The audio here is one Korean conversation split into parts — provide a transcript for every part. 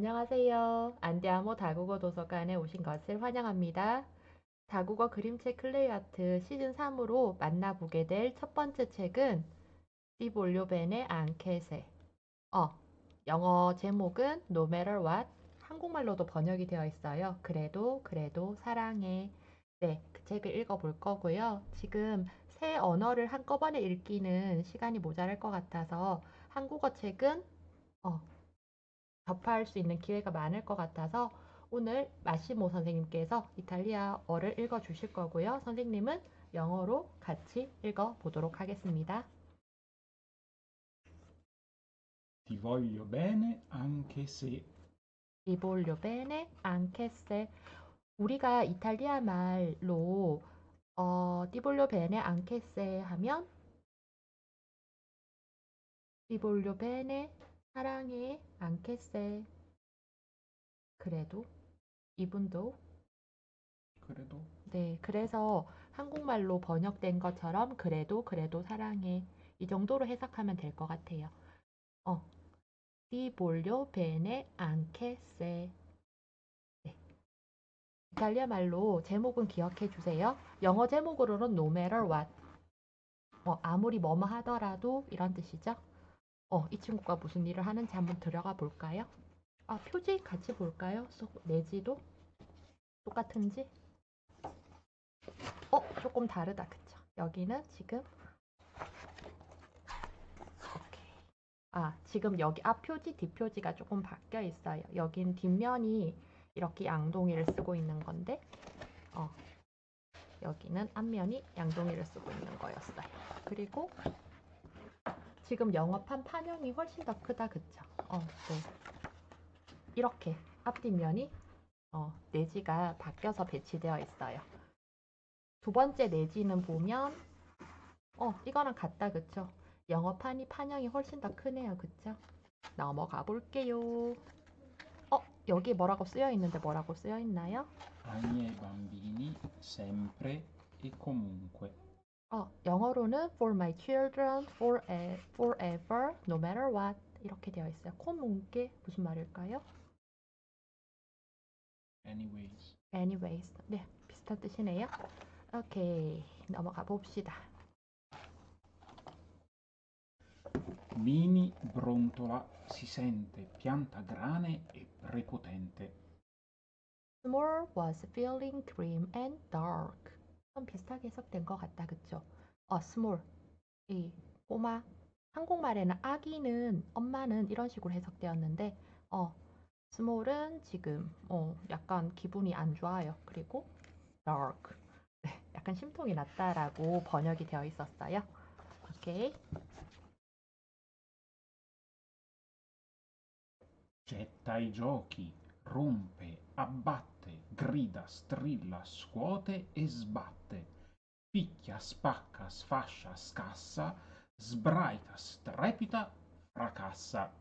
안녕하세요. 안디아모 다국어 도서관에 오신 것을 환영합니다. 다국어 그림책 클레이아트 시즌 3으로 만나보게 될 첫 번째 책은 디볼료벤의 앙케세. 어, 영어 제목은 No Matter What. 한국말로도 번역이 되어 있어요. 그래도 그래도 사랑해. 네, 그 책을 읽어볼 거고요. 지금 새 언어를 한꺼번에 읽기는 시간이 모자랄 것 같아서 한국어 책은 어, 접할 수 있는 기회가 많을 것 같아서 오늘 마시모 선생님께서 이탈리아어를 읽어 주실 거고요. 선생님은 영어로 같이 읽어 보도록 하겠습니다. Ti voglio bene anche se 리볼료 베네 앙케세 우리가 이탈리아 말로 어, 디볼료 베네 앙케세 하면 디볼료 베네 사랑해. 앙케세. 그래도? 이분도? credo 네 그래서 한국말로 번역된 것처럼 그래도 그래도 사랑해. 이 정도로 해석하면 될 것 같아요. 어. 디볼료 베네 앙케세. 네. 이탈리아 말로 제목은 기억해 주세요. 영어 제목으로는 no matter what. 어, 아무리 뭐뭐 하더라도 이런 뜻이죠. 어, 이 친구가 무슨 일을 하는지 한번 들어가 볼까요? 아, 표지 같이 볼까요? 속 내지도 똑같은지? 어, 조금 다르다, 그쵸? 여기는 지금 오케이. 아, 지금 여기 앞 표지, 뒷 표지가 조금 바뀌어 있어요. 여긴 뒷면이 이렇게 양동이를 쓰고 있는 건데, 어, 여기는 앞면이 양동이를 쓰고 있는 거였어요. 그리고 지금 영업한 판형이 훨씬 더 크다, 그쵸? 어, 네. 이렇게 앞뒷면이 어, 내지가 바뀌어서 배치되어 있어요. 두 번째 내지는 보면 어, 이거랑 같다, 그쵸? 영어판이 판형이 훨씬 더 크네요, 그쵸? 넘어가 볼게요. 어, 여기 뭐라고 쓰여 있는데 뭐라고 쓰여 있나요? miei bambini sempre e comunque. 어, 영어로는 for my children forever, forever no matter what 이렇게 되어 있어요. 코문께 무슨 말일까요? Anyways. anyways. 네, 비슷한 뜻이네요. 오케이, 넘어가 봅시다. Mini Brontola si sente piantagrane e prepotente. Small was feeling grim and dark. 좀 비슷하게 해석된 것 같다, 그쵸? 어, small. 이 꼬마. 한국말에는 아기는, 엄마는 이런 식으로 해석되었는데, 어, small은 지금, 어, 약간 기분이 안 좋아요. 그리고 dark. 네, 약간 심통이 났다라고 번역이 되어 있었어요. 오케이. Getta i giochi, rompe, abbatte, grida, strilla, scuote e sbatte. Picchia, spacca, sfascia, scassa, sbraita, strepita, fracassa.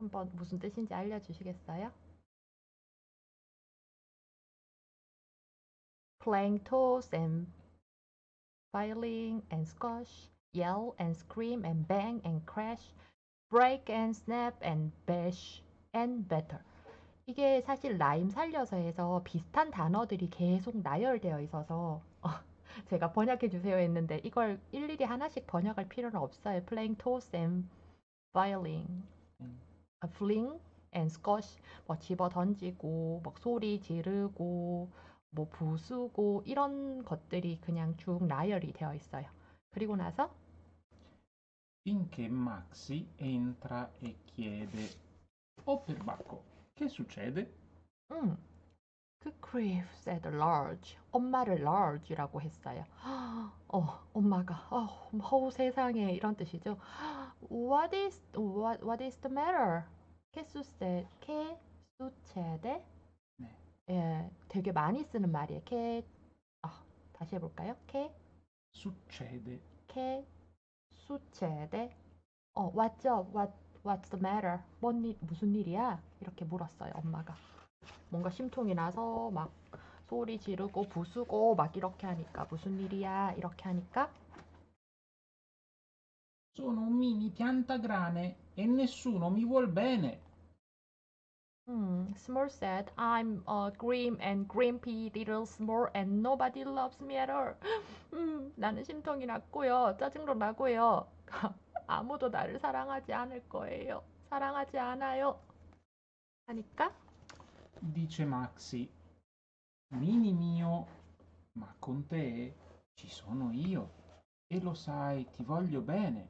한번 무슨 뜻인지 알려주시겠어요? Playing toss and violin and squash, yell and scream and bang and crash, break and snap and bash and batter. 이게 사실 라임 살려서 해서 비슷한 단어들이 계속 나열되어 있어서 어, 제가 번역해 주세요 했는데 이걸 일일이 하나씩 번역할 필요는 없어요. Playing toss and violin. 음. 아, fling and squash 뭐 집어 던지고 막 소리 지르고 뭐 부수고 이런 것들이 그냥 쭉 나열이 되어 있어요. 그리고 나서 Finché Maxi entra e chiede: Oh perbacco, che succede? 음, 그 Cliff said large 엄마를 large라고 했어요. 어, 엄마가 어, 어우 세상에 이런 뜻이죠. What is what what is the matter? che succede? che succede? 네. 예, 되게 많이 쓰는 말이에요. che 아, 다시 해 볼까요? che Succede. che succede? 어, what's up? What what's the matter? 뭔 일, 무슨 일이야? 이렇게 물었어요, 엄마가. 뭔가 심통이 나서 막 소리 지르고 부수고 막 이렇게 하니까 무슨 일이야? 이렇게 하니까 Sono un mini piantagrane e nessuno mi vuol bene. 음, Small said, I'm a grim and grumpy little small and nobody loves me at all. 음, 나는 심통이 났고요. 짜증도 나고요. 아무도 나를 사랑하지 않을 거예요. 사랑하지 않아요. 하니까 Dice Maxi, Mini mio, ma con te ci sono io. E lo sai, ti voglio bene,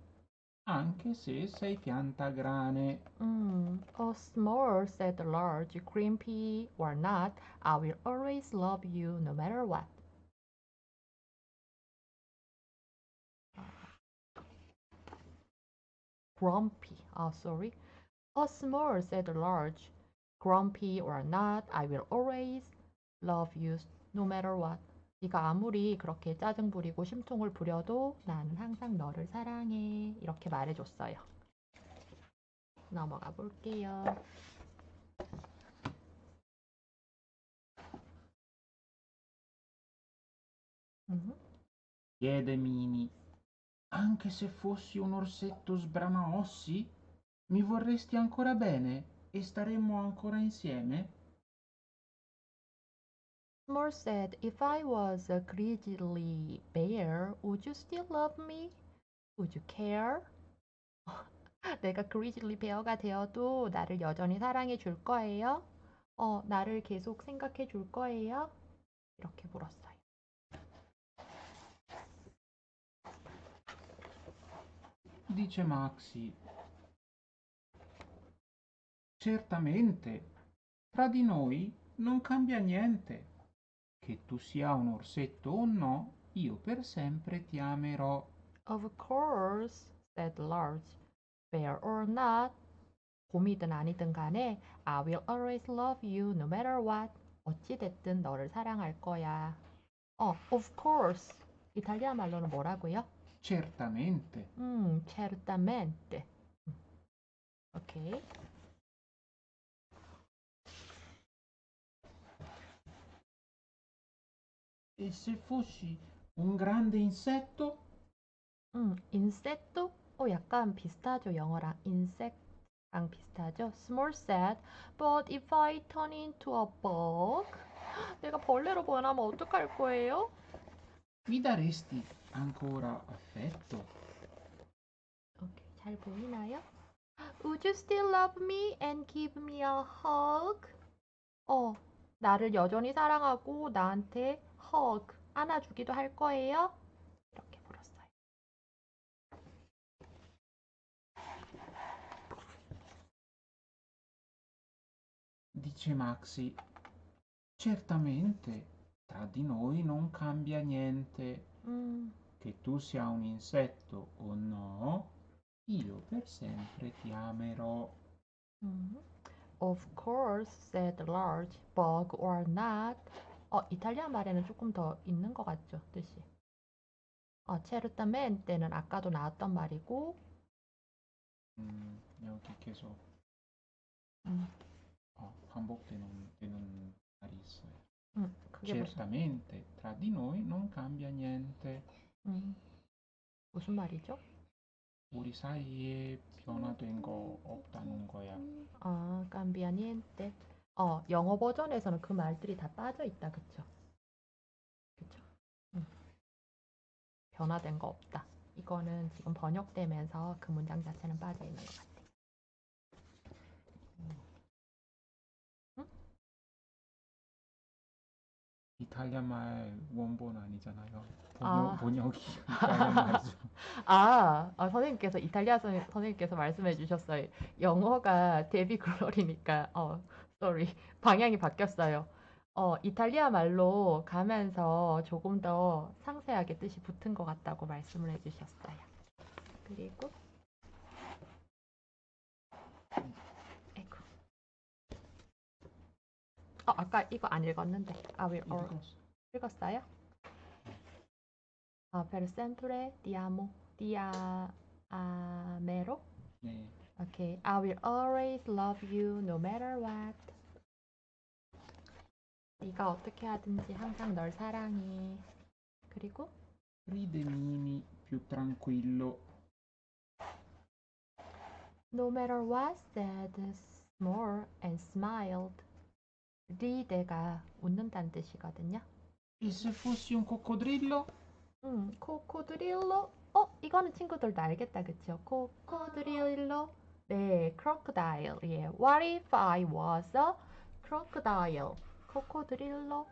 anche se sei pianta grane. 음, a small said large, grumpy or not, I will always love you no matter what. Grumpy. Oh, sorry. A small said large, grumpy or not, I will always love you no matter what. 네가 아무리 그렇게 짜증 부리고 심통을 부려도 나는 항상 너를 사랑해. 이렇게 말해줬어요. 넘어가 볼게요. 음, Mini, anche se fossi un orsetto sbranaossi, mi vorresti ancora bene e staremmo ancora insieme? Small said, if I was a grizzly bear, would you still love me? Would you care? 내가 grizzly bear가 되어도 나를 여전히 사랑해 줄 거예요? 어, 나를 계속 생각해 줄 거예요? 이렇게 물었어요. Dice Maxi, certamente, tra di noi non cambia niente. Che tu sia un orsetto o no, io per sempre ti amerò. Of course, said Large. Bear or not, 곰이든 아니든 간에 I will always love you no matter what. 어찌됐든 너를 사랑할 거야. 어, of course. 이탈리아 말로는 뭐라고요? Certamente. 음, certamente. 음. 오케이. E se fossi un grande insetto? 음, insetto? 어, 약간 비슷하죠. 영어랑 insect랑 비슷하죠. Small said, but if I turn into a bug? 내가 벌레로 변하면 어떡할 거예요? Mi daresti ancora affetto? 오케이, 잘 보이나요? Would you still love me and give me a hug? 어, 나를 여전히 사랑하고 나한테 hug, 안아주기도 할 거예요? 이렇게 물었어요. Dice Maxi, certamente, tra di noi non cambia niente. 음, Che tu sia un insetto o no, io per sempre ti amerò. 음. Of course, said large, bug or not. 어, 이탈리아 말에는 조금 더 있는 것 같죠, 뜻이. 어, certamente는 아까도 나왔던 말이고, 음, 여기 계속 음, 어, 반복되는 되는 말이 있어요. 음, 그게 무슨, Certamente, tra di noi non cambia niente. 음, 무슨 말이죠? 우리 사이에 변화된 거 없다는 거야. 아, cambia niente. 어, 영어 버전에서는 그 말들이 다 빠져 있다, 그쵸? 그쵸? 음. 변화된 거 없다. 이거는 지금 번역되면서 그 문장 자체는 빠져 있는 것 같아. 이탈리아 말 원본 아니잖아요. 번역, 아. 번역이 이탈리아 말이죠. 아, 아, 선생님께서 이탈리아 선, 선생님께서 말씀해 주셨어요. 영어가 데뷔 글로리니까 어, sorry. 방향이 바뀌었어요. 어, 이탈리아 말로 가면서 조금 더 상세하게 뜻이 붙은 것 같다고 말씀을 해 주셨어요. 그리고. 어, 아까 이거 안 읽었는데. I will all 읽었어. 읽었어요? 아, per sempre ti amo, ti a- amerò. 네. Okay, I will always love you no matter what. 네가 어떻게 하든지 항상 널 사랑해. 그리고 Ride Mini più tranquillo. no matter what said more and smiled. Ride가 웃는다는 뜻이거든요. E se fossi un coccodrillo? 음, 코코드릴로. 어, 이거는 친구들도 알겠다, 그쵸? 코코드릴로. 네, crocodile. 예. What if I was a crocodile? 코코드릴로,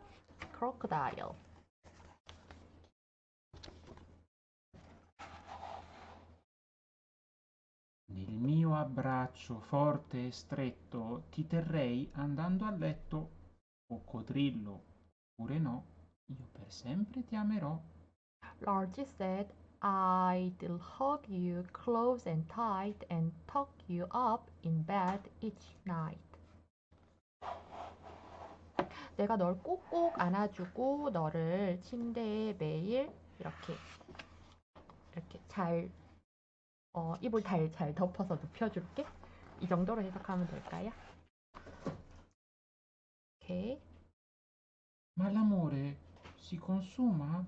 crocodile. mio abbraccio forte e stretto ti terrei andando a letto, coccodrillo. Oppure no, io per sempre ti amerò. Largy said, I'd hug you close and tight and tuck you up in bed each night. 내가 널 꼭꼭 안아주고 너를 침대에 매일 이렇게 이렇게 잘 어, 이불 잘, 잘 덮어서 눕혀줄게. 이 정도로 해석하면 될까요? 오케이. Ma l'amore si consuma?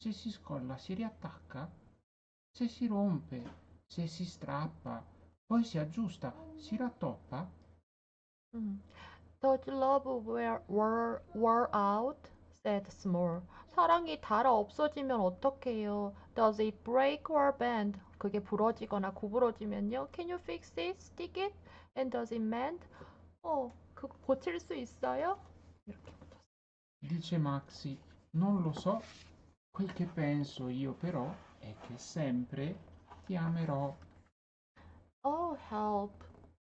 Se si scolla si riattacca? Se si rompe, se si strappa, poi si aggiusta, si rattoppa? 음. Does love wear, wear, wear out? Said Small. 사랑이 닳아 없어지면 어떡해요? Does it break or bend? 그게 부러지거나 구부러지면요? Can you fix it? Stick it? And does it mend? 어, 그거 고칠 수 있어요? 이렇게 붙였어. Dice Maxi, non lo so. Quel che penso io però è che sempre ti amerò. Oh, help,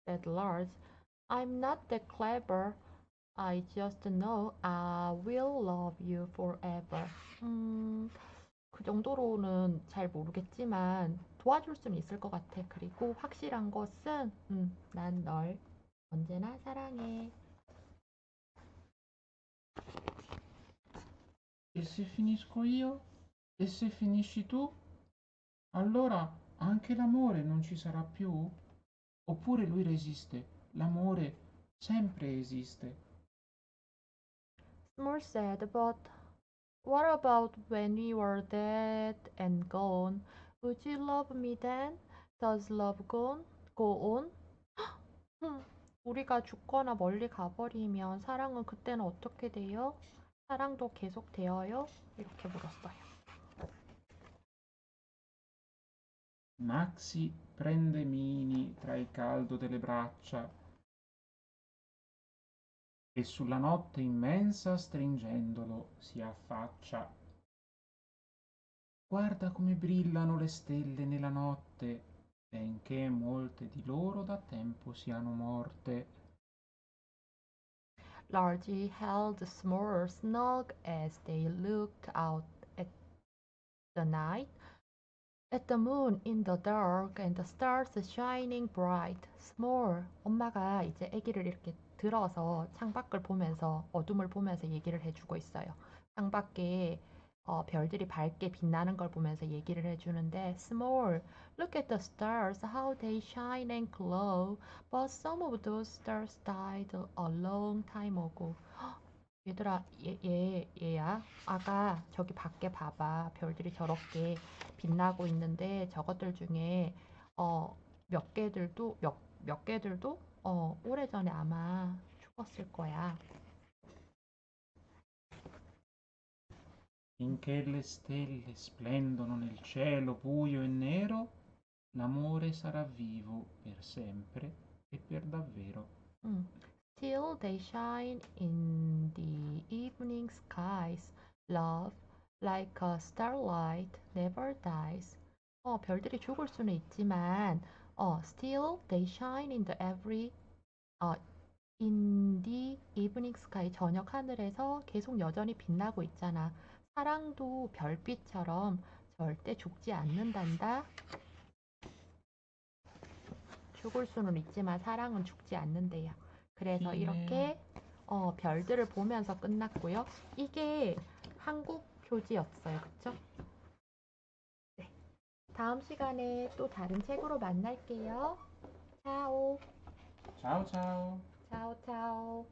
said Lars. I'm not that clever. I just know I will love you forever. 음, 그 정도로는 잘 모르겠지만 도와줄 수는 있을 것 같아. 그리고 확실한 것은, 음, 난 널 언제나 사랑해. E se finisco io? E se finisci tu? Allora anche l'amore non ci sarà più? Oppure lui resiste? L'amore sempre esiste. Small said, but what about when you are dead and gone? Would you love me then? Does love go, go on? 흠, 우리가 죽거나 멀리 가버리면 사랑은 그때는 어떻게 돼요? 사랑도 계속 되어요? 이렇게 물었어요. Maxi prende Mini tra il caldo delle braccia e sulla notte immensa stringendolo si affaccia. Guarda come brillano le stelle nella notte, benché molte di loro da tempo siano morte. Largy held Small snug as they looked out at the night, at the moon in the dark and the stars shining bright. Small, 엄마가 이제 아기를 이렇게 들어서 창밖을 보면서 어둠을 보면서 얘기를 해주고 있어요. 창밖에 어, 별들이 밝게 빛나는 걸 보면서 얘기를 해주는데 Small, look at the stars, how they shine and glow. But some of those stars died a long time ago. 헉, 얘들아, 얘, 얘, 얘야. 아가, 저기 밖에 봐봐. 별들이 저렇게 빛나고 있는데 저것들 중에 어, 몇 개들도 몇, 몇 개들도 어, 오래전에 아마 죽었을 거야. Finché le stelle splendono nel cielo buio e nero, l'amore sarà vivo per sempre e per davvero. 음. Still they shine in the evening skies. Love, like a starlight, never dies. 어, 별들이 죽을 수는 있지만, 어, still they shine in the every, 어, in the evening sky, 저녁 하늘에서 계속 여전히 빛나고 있잖아. 사랑도 별빛처럼 절대 죽지 않는단다. 죽을 수는 있지만 사랑은 죽지 않는데요. 그래서 네. 이렇게 어, 별들을 보면서 끝났고요. 이게 한국 표지였어요. 그쵸? 네. 다음 시간에 또 다른 책으로 만날게요. 차오. Ciao ciao! 차오 차오.